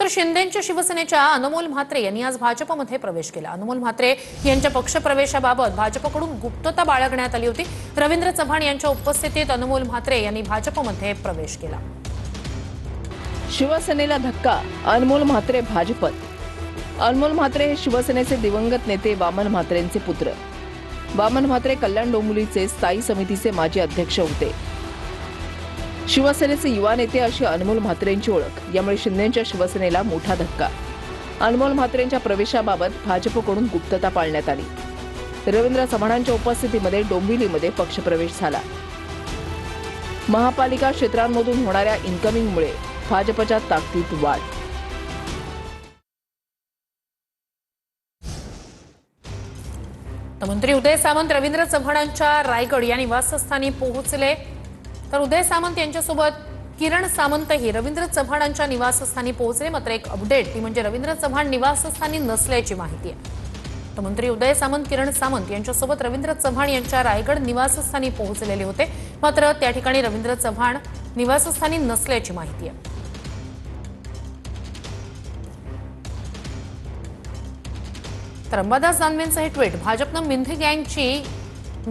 तर शिंदेच्या शिवसेनेच्या अनमोल म्हात्रे यांनी आज भाजपमध्ये प्रवेश केला. अनमोल म्हात्रे यांच्या पक्षप्रवेशाबाबत भाजपकडून गुप्तता बाळगण्यात आली होती. रवींद्र चव्हाण यांच्या उपस्थितीत अनमोल म्हात्रे यांनी भाजपमध्ये प्रवेश केला. शिवसेनेला धक्का अनमोल म्हात्रे भाजपत. अनमोल म्हात्रे हे शिवसेनेचे दिवंगत नेते वामन म्हात्रेंचे पुत्र. वामन म्हात्रे कल्याण डोंबुलीचे स्थायी समितीचे माजी अध्यक्ष होते. शिवसेनेचे युवा नेते अशी अनमोल म्हात्रेंची ओळख. यामुळे शिंदेच्या शिवसेनेला मोठा धक्का. अनमोल म्हात्रेंच्या प्रवेशाबाबत भाजपकडून गुप्तता पाळण्यात आली. रवींद्र चव्हाणांच्या उपस्थितीमध्ये डोंबिवलीमध्ये पक्षप्रवेश झाला. महापालिका क्षेत्रांमधून होणाऱ्या इन्कमिंगमुळे भाजपच्या ताकदीत वाढ. मंत्री उदय सामंत रवींद्र चव्हाणांच्या रायगड या निवासस्थानी पोहोचले. तर उदय सामंत यांच्यासोबत किरण सामंतही रवींद्र चव्हाणांच्या निवासस्थानी पोहोचले. मात्र एक अपडेट ती म्हणजे रवींद्र चव्हाण निवासस्थानी नसल्याची माहिती आहे. तर मंत्री उदय सामंत किरण सामंत यांच्यासोबत रवींद्र चव्हाण यांच्या रायगड निवासस्थानी पोहोचलेले होते. मात्र त्या ठिकाणी रवींद्र चव्हाण निवासस्थानी नसल्याची माहिती आहे. तर अंबादास दानवेंचं हे ट्विट भाजपनं मिंधे गँगची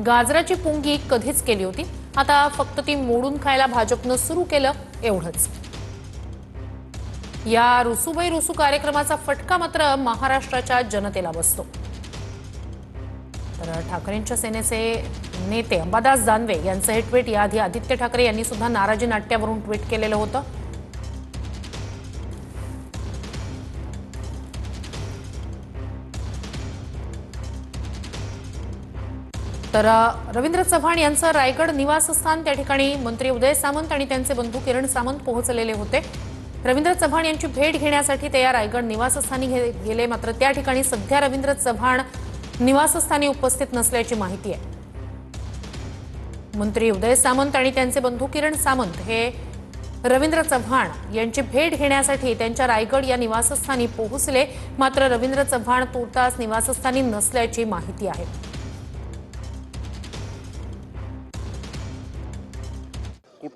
गाजराची पुंगी कधीच केली होती? आता फक्त ती मोडून खायला भाजपनं सुरू केलं एवढंच. या रुसूबाई रुसू कार्यक्रमाचा फटका मात्र महाराष्ट्राच्या जनतेला बसतो. तर ठाकरेंच्या सेनेचे नेते अंबादास दानवे यांचं हे ट्विट याआधी आदित्य ठाकरे यांनी सुद्धा नाराजी नाट्यावरून ट्विट केलेलं होतं. तर रवींद्र चव्हाण यांचं रायगड निवासस्थान त्या ठिकाणी मंत्री उदय सामंत आणि त्यांचे बंधू किरण सामंत पोहोचलेले होते. रवींद्र चव्हाण यांची भेट घेण्यासाठी ते या रायगड निवासस्थानी गेले. मात्र त्या ठिकाणी सध्या रवींद्र चव्हाण निवासस्थानी उपस्थित नसल्याची माहिती आहे. मंत्री उदय सामंत आणि त्यांचे बंधू किरण सामंत हे रवींद्र चव्हाण यांची भेट घेण्यासाठी त्यांच्या रायगड या निवासस्थानी पोहोचले. मात्र रवींद्र चव्हाण तुर्तास निवासस्थानी नसल्याची माहिती आहे.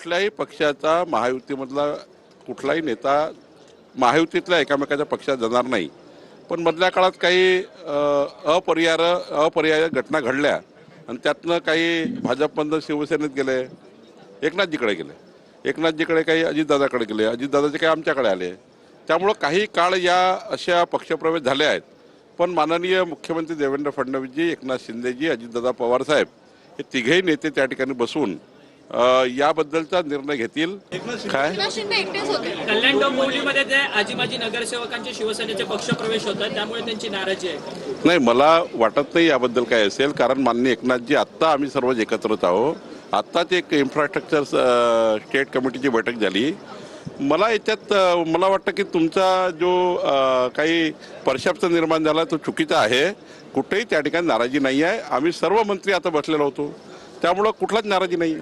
कुठल्याही पक्षाचा महायुतीमधला कुठलाही नेता महायुतीतल्या एकामेकाच्या पक्षात जाणार नाही. पण मधल्या काळात काही अपरिहार अपरिहार्य घटना घडल्या आणि त्यातनं काही भाजपमधनं शिवसेनेत गेले एकनाथजीकडे गेले. एकनाथजीकडे काही अजितदादाकडे गेले अजितदादाचे काही आमच्याकडे आले. त्यामुळं काही काळ या अशा पक्षप्रवेश झाले आहेत. पण माननीय मुख्यमंत्री देवेंद्र फडणवीसजी एकनाथ शिंदेजी अजितदादा पवारसाहेब हे तिघेही नेते त्या ठिकाणी बसून याबद्दलचा निर्णय घेतील. काय? कल्याण डोंबिवलीमध्ये ते आजी माजी नगरसेवकांचे शिवसेनेचे पक्षप्रवेश होतात त्यामुळे त्यांची नाराजी आहे. नाही मला वाटत नाही याबद्दल काय असेल कारण माननीय एकनाथजी आत्ता आम्ही सर्व एकत्रच आहोत. आत्ताच एक इन्फ्रास्ट्रक्चर स्टेट कमिटीची बैठक झाली. मला याच्यात मला वाटतं की तुमचा जो काही परशाप्त निर्माण झाला तो चुकीचा आहे. कुठेही त्या ठिकाणी नाराजी नाही आहे. आम्ही सर्व मंत्री आता बसलेलो होतो. त्यामुळं कुठलाच नाराजी नाही.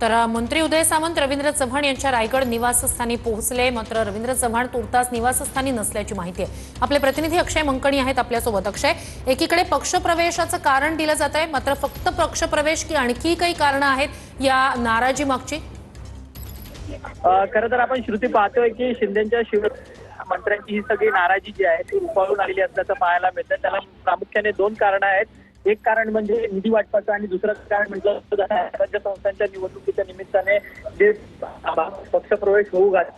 तर मंत्री उदय सामंत रवींद्र चव्हाण यांच्या रायगड निवासस्थानी पोहोचले. मात्र रवींद्र चव्हाण तुर्तास निवासस्थानी नसल्याची माहिती आहे. आपले प्रतिनिधी अक्षय मंकणी आहेत आपल्यासोबत. अक्षय एकीकडे पक्षप्रवेशाचं कारण दिलं जात आहे मात्र फक्त पक्षप्रवेश की आणखी काही कारणं आहेत या नाराजी मागची? खरं तर आपण श्रुती पाहतोय की शिंदेच्या शिव मंत्र्यांची ही सगळी नाराजी जी आहे ती उफाळून आलेली असल्याचं पाहायला मिळतं त्याला प्रामुख्याने दोन कारण आहेत. एक कारण म्हणजे निधी वाटपाचं आणि दुसरं कारण म्हटलं राज्य संस्थांच्या निवडणुकीच्या निमित्ताने जे पक्षप्रवेश होऊ घात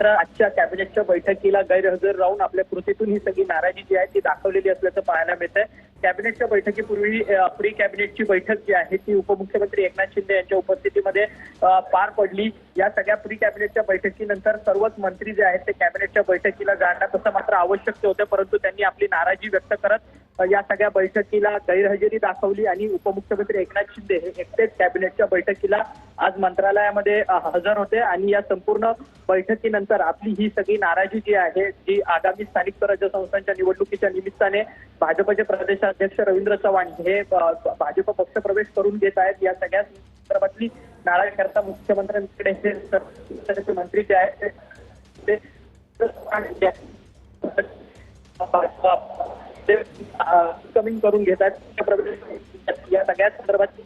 आजच्या कॅबिनेटच्या बैठकीला गैरहजर राहून आपल्या कृतीतून ही सगळी नाराजी जी आहे ती दाखवलेली असल्याचं पाहायला मिळतंय. कॅबिनेटच्या बैठकीपूर्वी प्री कॅबिनेटची बैठक जी आहे ती उपमुख्यमंत्री एकनाथ शिंदे यांच्या उपस्थितीमध्ये पार पडली. या सगळ्या प्री कॅबिनेटच्या बैठकीनंतर सर्वच मंत्री जे आहेत ते कॅबिनेटच्या बैठकीला जाणं तसं मात्र आवश्यक होतं परंतु त्यांनी आपली नाराजी व्यक्त करत या सगळ्या बैठकीला गैरहजेरी दाखवली आणि उपमुख्यमंत्री एकनाथ शिंदे हे एकटेच कॅबिनेटच्या बैठकीला आज मंत्रालयामध्ये हजर होते आणि या संपूर्ण बैठकीनंतर आपली ही सगळी नाराजी जी आहे जी आगामी स्थानिक स्वराज्य संस्थांच्या निवडणुकीच्या निमित्ताने भाजपचे प्रदेशाध्यक्ष रवींद्र चव्हाण हे भाजप भाजप पक्षप्रवेश करून घेत आहेत या सगळ्या संदर्भातली नाराजी करता मुख्यमंत्र्यांकडे हे मंत्री जे आहेत ते- कमिंग करून घेत आहेत या सगळ्या संदर्भात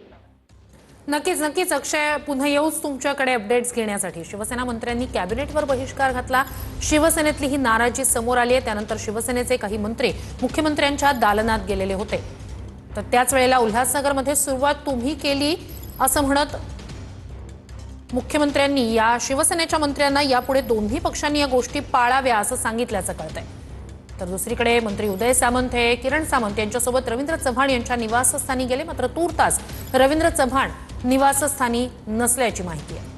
नक्कीच नक्कीच. अक्षय पुन्हा येऊच तुमच्याकडे अपडेट्स घेण्यासाठी. शिवसेना मंत्र्यांनी कॅबिनेटवर बहिष्कार घातला. शिवसेनेतली ही नाराजी समोर आली आहे. त्यानंतर शिवसेनेचे काही मंत्री मुख्यमंत्र्यांच्या दालनात गेलेले होते. तर त्याच वेळेला उल्हासनगरमध्ये सुरुवात तुम्ही केली असं म्हणत मुख्यमंत्र्यांनी या शिवसेनेच्या मंत्र्यांना यापुढे दोन्ही पक्षांनी या गोष्टी पाळाव्या असं सांगितल्याचं कळतंय. तर दुसरीकडे मंत्री उदय सामंत हे किरण सामंत यांच्यासोबत रवींद्र चव्हाण यांच्या निवासस्थानी गेले. मात्र तूर्तास रवींद्र चव्हाण निवासस्थानी नसल्याची माहिती आहे.